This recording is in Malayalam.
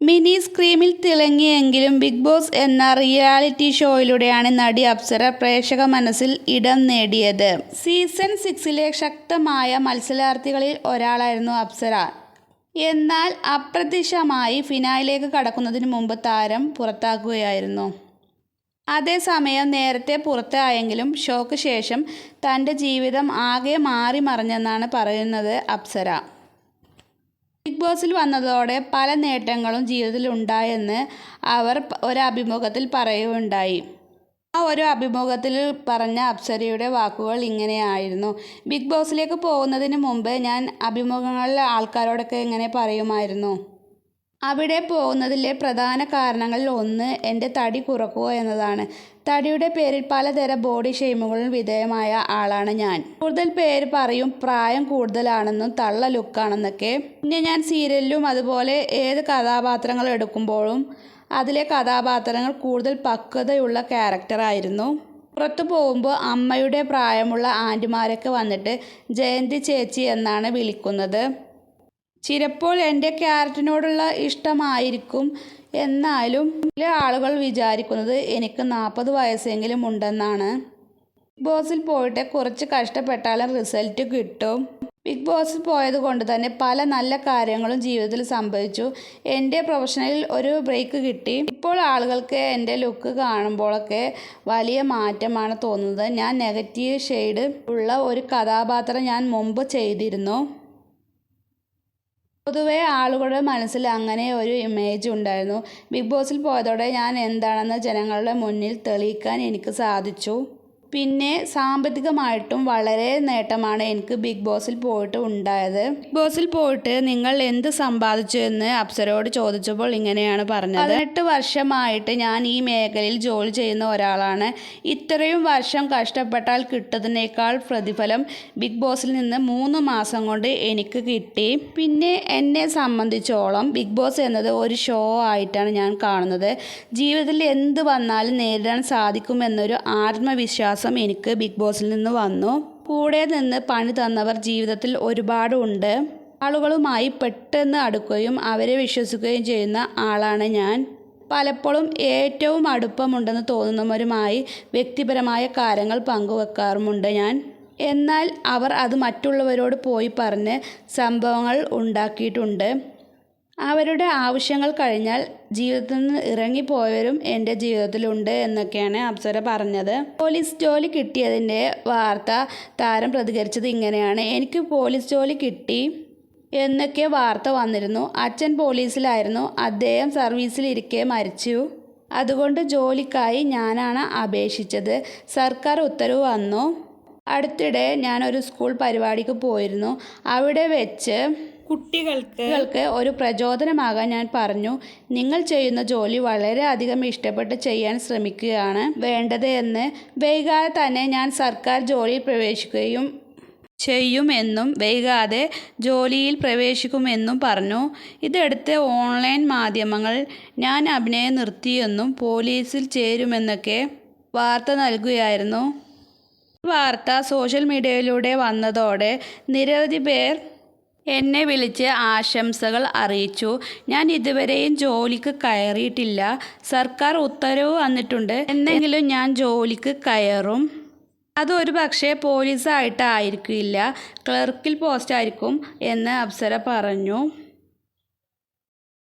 മിനി സ്ക്രീമിൽ തിളങ്ങിയെങ്കിലും ബിഗ് ബോസ് എന്ന റിയാലിറ്റി ഷോയിലൂടെയാണ് നടി അപ്സര പ്രേക്ഷക മനസ്സിൽ ഇടം നേടിയത്. സീസൺ സിക്സിലെ ശക്തമായ മത്സരാർത്ഥികളിൽ ഒരാളായിരുന്നു അപ്സര. എന്നാൽ അപ്രത്യക്ഷമായി ഫിനാലിലേക്ക് കടക്കുന്നതിന് മുമ്പ് താരം പുറത്താക്കുകയായിരുന്നു അതേസമയം നേരത്തെ പുറത്തായെങ്കിലും ഷോക്ക് ശേഷം തന്റെ ജീവിതം ആകെ മാറി മറിഞ്ഞെന്നാണ് പറയുന്നത് അപ്സര. ബോസിൽ വന്നതോടെ പല നേട്ടങ്ങളും ജീവിതത്തിൽ ഉണ്ടായെന്ന് അവർ ഒരു അഭിമുഖത്തിൽ പറയുകയുണ്ടായി. ആ ഒരു അഭിമുഖത്തിൽ പറഞ്ഞ അപ്സരയുടെ വാക്കുകൾ ഇങ്ങനെയായിരുന്നു. ബിഗ് ബോസിലേക്ക് പോകുന്നതിന് മുമ്പ് ഞാൻ അഭിമുഖങ്ങളിലെ ആൾക്കാരോടൊക്കെ ഇങ്ങനെ പറയുമായിരുന്നു. അവിടെ പോകുന്നതിലെ പ്രധാന കാരണങ്ങളിൽ ഒന്ന് എന്റെ തടി കുറക്കുക എന്നതാണ്. തടിയുടെ പേരിൽ പലതരം ബോഡി ഷെയിമുകളിൽ വിധേയമായ ആളാണ് ഞാൻ. കൂടുതൽ പേര് പറയും പ്രായം കൂടുതലാണെന്നും തള്ള ലുക്കാണെന്നൊക്കെ. പിന്നെ ഞാൻ സീരിയലിലും അതുപോലെ ഏത് കഥാപാത്രങ്ങൾ എടുക്കുമ്പോഴും അതിലെ കഥാപാത്രങ്ങൾ കൂടുതൽ പക്വതയുള്ള ക്യാരക്ടറായിരുന്നു പുറത്തു പോകുമ്പോൾ അമ്മയുടെ പ്രായമുള്ള ആന്റിമാരൊക്കെ വന്നിട്ട് ജയന്തി ചേച്ചി എന്നാണ് വിളിക്കുന്നത്. ചിലപ്പോൾ എന്റെ ക്യാരറ്റിനോടുള്ള ഇഷ്ടമായിരിക്കും. എന്നാലും ചില ആളുകൾ വിചാരിക്കുന്നത് എനിക്ക് നാൽപ്പത് വയസ്സെങ്കിലും ഉണ്ടെന്നാണ്. ബിഗ് ബോസിൽ പോയിട്ട് കുറച്ച് കഷ്ടപ്പെട്ടാലും റിസൾട്ട് കിട്ടും. ബിഗ് ബോസിൽ പോയത് കൊണ്ട് തന്നെ പല നല്ല കാര്യങ്ങളും ജീവിതത്തിൽ സംഭവിച്ചു. എന്റെ പ്രൊഫഷണലിൽ ഒരു ബ്രേക്ക് കിട്ടി. ഇപ്പോൾ ആളുകൾക്ക് എന്റെ ലുക്ക് കാണുമ്പോഴൊക്കെ വലിയ മാറ്റമാണ് തോന്നുന്നത്. ഞാൻ നെഗറ്റീവ് ഷെയ്ഡ് ഉള്ള ഒരു കഥാപാത്രം ഞാൻ മുമ്പ് ചെയ്തിരുന്നു. പൊതുവെ ആളുകളുടെ മനസ്സിൽ അങ്ങനെ ഒരു ഇമേജ് ഉണ്ടായിരുന്നു. ബിഗ് ബോസിൽ പോയതോടെ ഞാൻ എന്താണെന്ന് ജനങ്ങളുടെ മുന്നിൽ തെളിയിക്കാൻ എനിക്ക് സാധിച്ചു. പിന്നെ സാമ്പത്തികമായിട്ടും വളരെ നേട്ടമാണ് എനിക്ക് ബിഗ് ബോസിൽ പോയിട്ട് ഉണ്ടായത്. ബിഗ് ബോസിൽ പോയിട്ട് നിങ്ങൾ എന്ത് സമ്പാദിച്ചു എന്ന് അപ്സരയോട് ചോദിച്ചപ്പോൾ ഇങ്ങനെയാണ് പറഞ്ഞത്. പതിനെട്ട് വർഷമായിട്ട് ഞാൻ ഈ മേഖലയിൽ ജോലി ചെയ്യുന്ന ഒരാളാണ്. ഇത്രയും വർഷം കഷ്ടപ്പെട്ടാൽ കിട്ടുന്നതിനേക്കാൾ പ്രതിഫലം ബിഗ് ബോസിൽ നിന്ന് മൂന്ന് മാസം കൊണ്ട് എനിക്ക് കിട്ടി. പിന്നെ എന്നെ സംബന്ധിച്ചോളം ബിഗ് ബോസ് എന്നത് ഒരു ഷോ ആയിട്ടാണ് ഞാൻ കാണുന്നത്. ജീവിതത്തിൽ എന്ത് വന്നാലും നേരിടാൻ സാധിക്കുമെന്നൊരു ആത്മവിശ്വാസം എനിക്ക് ബിഗ് ബോസിൽ നിന്ന് വന്നു. കൂടെ നിന്ന് പണി തന്നവർ ജീവിതത്തിൽ ഒരുപാട് ഉണ്ട്. ആളുകളുമായി പെട്ടെന്ന് അടുക്കുകയും അവരെ വിശ്വസിക്കുകയും ചെയ്യുന്ന ആളാണ് ഞാൻ. പലപ്പോഴും ഏറ്റവും അടുപ്പമുണ്ടെന്ന് തോന്നുന്നവരുമായി വ്യക്തിപരമായ കാര്യങ്ങൾ പങ്കുവെക്കാറുമുണ്ട് ഞാൻ. എന്നാൽ അവർ അത് മറ്റുള്ളവരോട് പോയി പറഞ്ഞ് സംഭവങ്ങൾ ഉണ്ടാക്കിയിട്ടുണ്ട്. അവരുടെ ആവശ്യങ്ങൾ കഴിഞ്ഞാൽ ജീവിതത്തിൽ നിന്ന് ഇറങ്ങിപ്പോയവരും എന്റെ ജീവിതത്തിലുണ്ട് എന്നൊക്കെയാണ് അപ്സര പറഞ്ഞത്. പോലീസ് ജോലി കിട്ടിയതിന്റെ വാർത്ത താരം പ്രതികരിച്ചത് ഇങ്ങനെയാണ്. എനിക്ക് പോലീസ് ജോലി കിട്ടി എന്നൊക്കെ വാർത്ത വന്നിരുന്നു. അച്ഛൻ പോലീസിലായിരുന്നു. അദ്ദേഹം സർവീസിലിരിക്കെ മരിച്ചു. അതുകൊണ്ട് ജോലിക്കായി ഞാനാണ് അപേക്ഷിച്ചത്. സർക്കാർ ഉത്തരവ് വന്നു. അടുത്തിടെ ഞാനൊരു സ്കൂൾ പരിപാടിക്ക് പോയിരുന്നു. അവിടെ വെച്ച് കുട്ടികൾക്ക് ഒരു പ്രചോദനമാകാൻ ഞാൻ പറഞ്ഞു. നിങ്ങൾ ചെയ്യുന്ന ജോലി വളരെ അധികം ഇഷ്ടപ്പെട്ട് ചെയ്യാൻ ശ്രമിക്കുകയാണ്. വേണ്ടത് എന്ന് വൈകാതെ തന്നെ ഞാൻ സർക്കാർ ജോലിയിൽ പ്രവേശിക്കുകയും ചെയ്യുമെന്നും വൈകാതെ ജോലിയിൽ പ്രവേശിക്കുമെന്നും പറഞ്ഞു. ഇതെടുത്ത് ഓൺലൈൻ മാധ്യമങ്ങൾ ഞാൻ അഭിനയം നിർത്തിയെന്നും പോലീസിൽ ചേരുമെന്നൊക്കെ വാർത്ത നൽകുകയായിരുന്നു. വാർത്ത സോഷ്യൽ മീഡിയയിലൂടെ വന്നതോടെ നിരവധി പേർ എന്നെ വിളിച്ച് ആശംസകൾ അറിയിച്ചു. ഞാൻ ഇതുവരെയും ജോലിക്ക് കയറിയിട്ടില്ല. സർക്കാർ ഉത്തരവ് വന്നിട്ടുണ്ട്. എന്നെങ്കിലും ഞാൻ ജോലിക്ക് കയറും. അതൊരു പക്ഷേ പോലീസായിട്ടായിരിക്കില്ല. ക്ലർക്കിൽ പോസ്റ്റായിരിക്കും എന്ന് അപ്സര പറഞ്ഞു.